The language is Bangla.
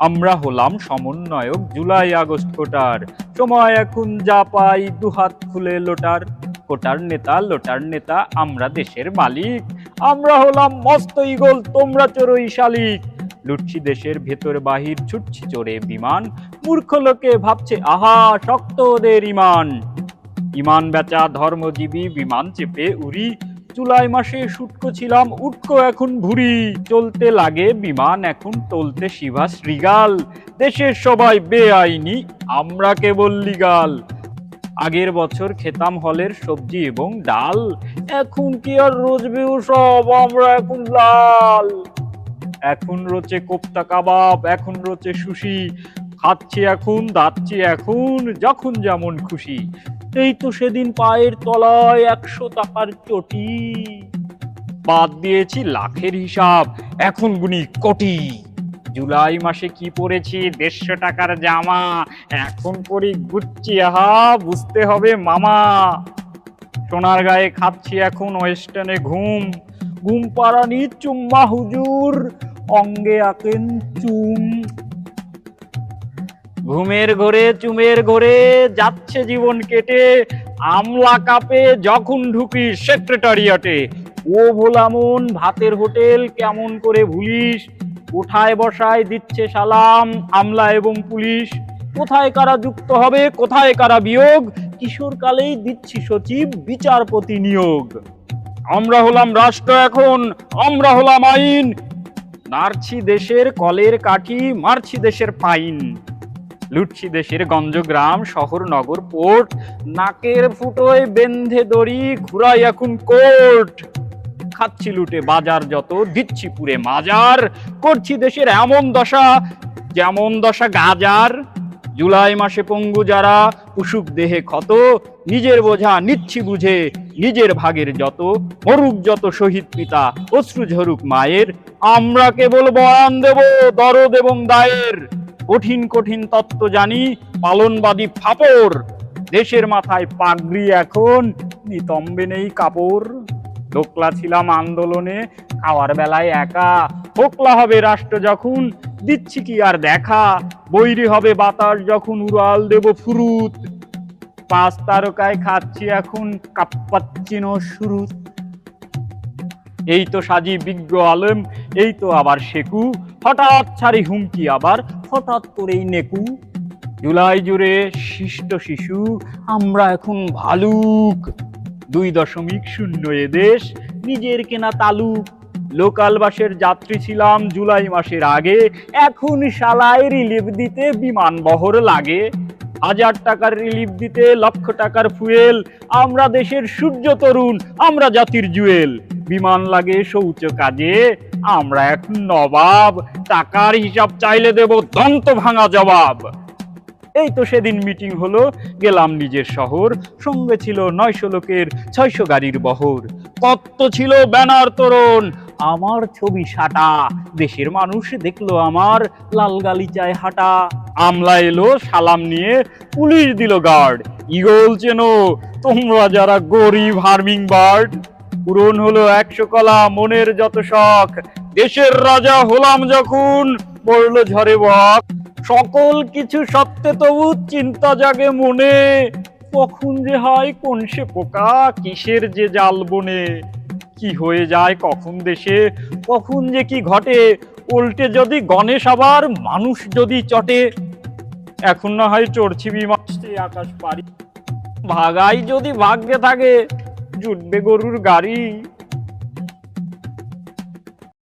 আমরা হলাম সমন্বয়ক জুলাই আগস্ট কোটার। সময় এখন যা পাই, দুহাত খুলে লোটার। কোটার নেতা, লোটার নেতা, আমরা দেশের মালিক। আমরা হলাম মস্ত ইগল তোমরা চড়ই শালিক। লুটছি দেশের ভেতর বাহির, ছুটছি চোরে বিমান। মূর্খ লোকে ভাবছে, আহা, শক্ত ওদের ইমান। ইমান বেচা ধর্মজীবী, বিমান চেপে উড়ি। জুলাই মাসে শুটকো ছিলাম, উটকো এখন ভুরি। চলতে লাগে বিমান, এখন টলতে শিভা শ্রীগাল। দেশের সবাই বেআইনি, আমরা কেবল লিগাল। আগের বছর খেতাম হলের সবজি এবং ডাল, এখন কি আর রোজবে সব আমরা এখন লাল। এখন রোচে কোপ্তা কাবাব, এখন রোচে সুশি। খাচ্ছি এখন, দাচ্ছি এখন, যখন যেমন খুশি। এই তো সেদিন পায়ের তলায় একশো টাকার চটি। বাদ দিয়েছি লাখের হিসাব, এখন গুনি কোটি। জুলাই মাসে কি পরেছি দেড়শো টাকার জামা। এখন পরি গুচ্ছি, আহা, বুঝতে হবে মামা। সোনার গায়ে খাচ্ছি এখন ওয়েস্টার্নে ঘুম। ঘুম পাড়ানি চুম্মা হুজুর, অঙ্গে আঁকেন চুম। ঘুমের ঘরে, চুমের ঘরে যাচ্ছে জীবন কেটে। আমলা কাপে যখন ঢুকি সেক্রেটারিয়াটে। ও ভোলামন ভাতের হোটেল কেমন করে ভুলিস? কোঠায় বসায় দিচ্ছে সালাম আমলা এবং পুলিশ। কোথায় কারা যুক্ত হবে, কোথায় কারা বিয়োগ? কিশোরকালেই দিচ্ছি সচিব, বিচারপতি নিয়োগ। আমরা হলাম রাষ্ট্র এখন, আমরা হলাম আইন। নারছি দেশের কলের কাঠি, মারছি দেশের পাইন লুটছি দেশের গঞ্জগ্রাম, শহর, নগর, পোর্ট, নাকের ফুটোয় বেন্ধে দড়ি, ঘুরাই এখন কোর্ট। খাচ্ছি লুটে বাজার যত, দিচ্ছি পুরে মাজার, করছি দেশের এমন দশা, যেমন দশা গাজার। জুলাই মাসে পঙ্গু যারা, উসুক দেহে ক্ষত, নিজের বোঝা নিচ্ছি বুঝে, নিজের ভাগের যত, মরুক যত শহীদ পিতা, অশ্রু ঝরুক মায়ের, আমরা কেবল বয়ান দেব, দরদ এবং দায়ের। কঠিন কঠিন তত্ত্ব জানি, পালনবাদী ফাপড়। দেশের মাথায় পাগড়ি এখন, নিতম্বে নেই কাপড়। দোকলা ছিলাম আন্দোলনে, খাওয়ার বেলায় একা। ফোকলা হবে রাষ্ট্র যখন, দিচ্ছি কি আর দেখা? বৈরি হবে বাতাস যখন, উড়াল দেব ফুরুত। পাঁচ তারকায় খাচ্ছি এখন কাপ্পাচ্চিনো শুরুত এই তো সাজি বিজ্ঞ আলেম, এই তো আবার শেকু হঠাৎ ছাড়ি হুমকি আবার, হঠাৎ করেই নেকু। জুলাই জুড়ে শিষ্ট শিশু, আমরা এখন ভালুক। দুই দশমিক শূন্য এদেশ নিজের কেনা তালুক। লোকাল বাসের যাত্রী ছিলাম জুলাই মাসের আগে, এখন শালায় রিলিফ দিতে বিমান বহর লাগে। হাজার টাকার রিলিফ দিতে লক্ষ টাকার ফুয়েল আমরা দেশের সূর্য তরুণ, আমরা জাতির জুয়েল বিমান লাগে শৌচ কাজে। আমরা এক নবাব, টাকার হিসাব চাইলে দেব দন্ত ভাঙা জবাব। এই তো সেদিন মিটিং হলো, গেলাম নিজের শহর। সঙ্গে ছিল নয়শো লোকের, ছয়শো গাড়ির বহর। কত ছিল ব্যানার তোরণ, আমার ছবি সাটা। দেশের মানুষ দেখল আমার, লাল গালিচায় হাঁটা। আমলা এলো, সালাম নিয়ে পুলিশ দিল গার্ড ইগল চেনো, তোমরা যারা গরিব হার্মিং বার্ড পূরণ হলো একশো কলা, মনের যত শখ। দেশের রাজা হলাম যখন, পড়ল ঝরে বক। সকল কিছু সত্ত্বে তবু চিন্তা জাগে মনে। কখন যে হয়, কোন সে পোকা, কিসের যে জাল বনে। কি হয়ে যায় কখন দেশে, কখন যে কি ঘটে। উল্টে যদি গণেশ আবার, মানুষ যদি চটে। এখন না হয় চড়ছি বিমান সে আকাশ পারি ভাগাই যদি ভাগ্যে থাকে। জুটবে গরুর গাড়ি।